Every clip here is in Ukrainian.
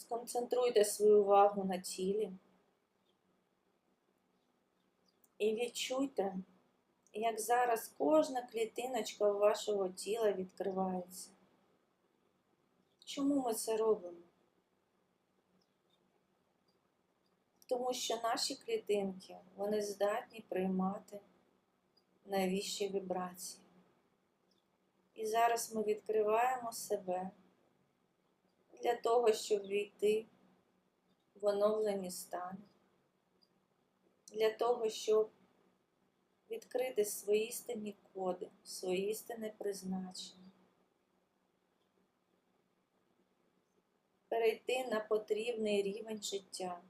Сконцентруйте свою увагу на тілі і відчуйте, як зараз кожна клітиночка вашого тіла відкривається. Чому ми це робимо? Тому що наші клітинки вони здатні приймати найвищі вібрації. І зараз ми відкриваємо себе для того, щоб війти в оновлені стани, для того, щоб відкрити свої істинні коди, свої істинне призначення, перейти на потрібний рівень життя,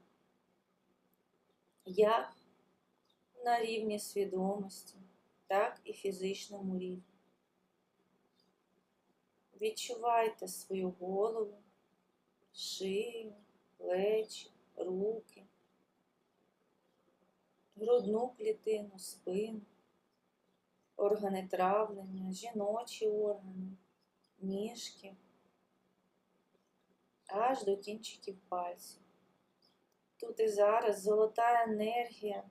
як на рівні свідомості, так і фізичному рівні. Відчувайте свою голову, шию, плечі, руки, грудну клітину, спину, органи травлення, жіночі органи, ніжки, аж до кінчиків пальців. Тут і зараз золота енергія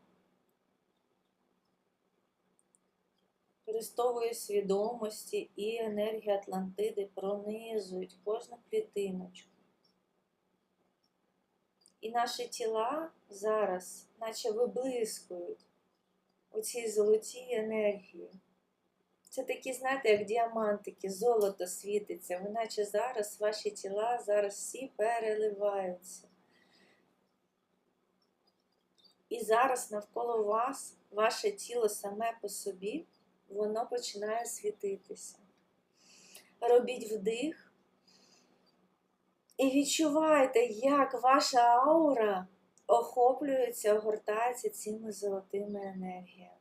Христової свідомості і енергії Атлантиди пронизують кожну клітиночку. І наші тіла зараз, наче виблискують у цій золотій енергії. Це такі, знаєте, як діамантики, золото світиться, ви наче зараз ваші тіла зараз всі переливаються. І зараз навколо вас, ваше тіло саме по собі воно починає світитися. Робіть вдих і відчувайте, як ваша аура охоплюється, огортається цими золотими енергіями.